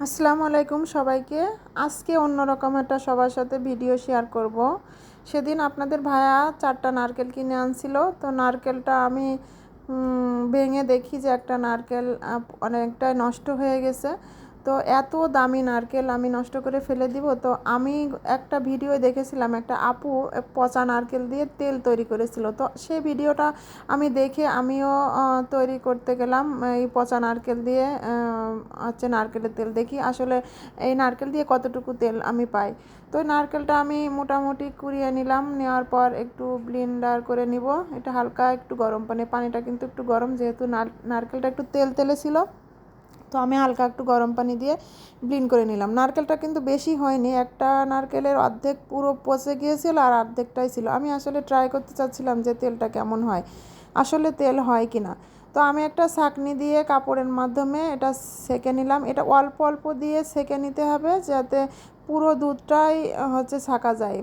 আসসালামু আলাইকুম সবাইকে। আজকে অন্যরকম একটা সবার সাথে ভিডিও শেয়ার করব। সেদিন আপনাদের ভায়া চারটা নারকেল কিনে আনছিল। তো নারকেলটা আমি ভেঙে দেখি যে একটা নারকেল অনেকটাই নষ্ট হয়ে গেছে। তো এত দামি নারকেল আমি নষ্ট করে ফেলে দিব। তো আমি একটা ভিডিও দেখেছিলাম, একটা আপু পচা নারকেল দিয়ে তেল তৈরি করেছিল। তো সেই ভিডিওটা আমি দেখে আমিও তৈরি করতে গেলাম। এই পচা নারকেল দিয়ে হচ্ছে নারকেলের তেল। দেখি আসলে এই নারকেল দিয়ে কতটুকু তেল আমি পাই। তো নারকেলটা আমি মোটামুটি কুড়িয়ে নিলাম। নেওয়ার পর একটু ব্লেন্ডার করে নিব। এটা হালকা একটু গরম পানি, পানিটা কিন্তু একটু গরম, যেহেতু নারকেলটা একটু তেল তেলে ছিল। তো আমি হালকা একটু গরম পানি দিয়ে ব্লিন করে নিলাম। নারকেলটা কিন্তু বেশি হয়নি, একটা নারকেলের অর্ধেক পুরো পচে গিয়েছিল আর অর্ধেকটাই ছিল। আমি আসলে ট্রাই করতে চাচ্ছিলাম যে তেলটা কেমন হয়, আসলে তেল হয় কি না তো আমি একটা ছাঁকনি দিয়ে কাপড়ের মাধ্যমে এটা সেকে নিলাম। এটা অল্প অল্প দিয়ে সেকে নিতে হবে যাতে পুরো দুধটাই হচ্ছে ছাকা যায়।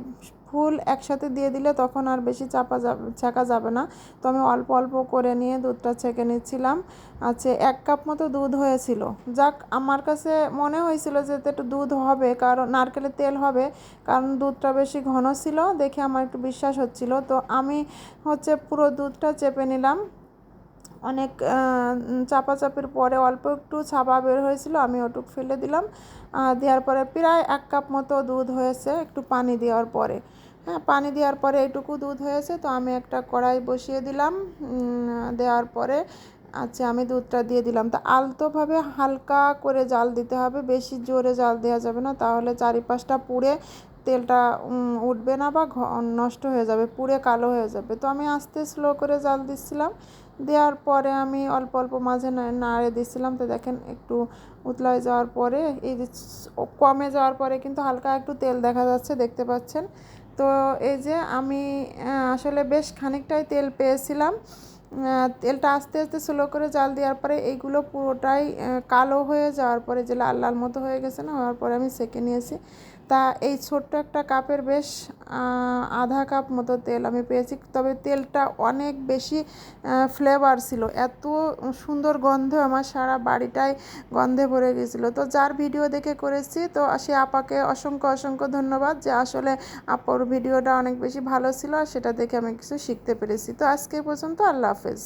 ফুল একসাথে দিয়ে দিলে তখন আর বেশি চাপা যাবে ছেঁকা যাবে না। তো আমি অল্প অল্প করে নিয়ে দুধটা ছেঁকে নিচ্ছিলাম। আচ্ছা এক কাপ মতো দুধ হয়েছিল। যাক, আমার কাছে মনে হয়েছিল যে একটু দুধ হবে, কারণ নারকেলের তেল হবে, কারণ দুধটা বেশি ঘন ছিল, দেখে আমার একটু বিশ্বাস হচ্ছিল। তো আমি হচ্ছে পুরো দুধটা চেপে নিলাম। অনেক চাপাচাপির পরে অল্প একটু ছাপা বের হয়েছিল, আমি ওটুক ফেলে দিলাম। দেওয়ার পরে প্রায় এক কাপ মতো দুধ হয়েছে একটু পানি দেওয়ার পরে। হ্যাঁ পানি দেওয়ার পরে এইটুকু দুধ হয়েছে, তো আমি একটা কড়াই বসিয়ে দিলাম। দেওয়ার পরে আচ্ছা আমি দুধটা দিয়ে দিলাম। তা আলতোভাবে হালকা করে জাল দিতে হবে, বেশি জোরে জাল দেওয়া যাবে না, তাহলে চারিপাশটা পুড়ে তেলটা উঠবে না বা নষ্ট হয়ে যাবে, পুড়ে কালো হয়ে যাবে। তো আমি আস্তে স্লো করে জাল দিচ্ছিলাম। দেওয়ার পরে আমি অল্প অল্প মাঝে নাড়ে দিচ্ছিলাম। তো দেখেন একটু উতলায় যাওয়ার পরে, এই যে কমে যাওয়ার পরে কিন্তু হালকা একটু তেল দেখা যাচ্ছে, দেখতে পাচ্ছেন। তো এই যে আমি আসলে বেশ খানিকটাই তেল পেয়েছিলাম। তেলটা আস্তে আস্তে স্লো করে জাল দেওয়ার পরে এইগুলো পুরোটাই কালো হয়ে যাওয়ার পরে যে লাল লাল মতো হয়ে গেছে না, হওয়ার পরে আমি সেকে নিয়েছি। তা এই ছোট্ট একটা কাপের বেশ আধা কাপ মতো তেল আমি পেয়েছি। তবে তেলটা অনেক বেশি ফ্লেভার ছিল। এত সুন্দর গন্ধ আমার সারা বাড়িটাই গন্ধে ভরে গেছিল। তো যার ভিডিও দেখে করেছি, তো সে আপাকে অসংখ্য অসংখ্য ধন্যবাদ যে আসলে আপার ভিডিওটা অনেক বেশি ভালো ছিল আর সেটা দেখে আমি কিছু শিখতে পেরেছি। তো আজকে পর্যন্ত আল্লাহ হাফেজ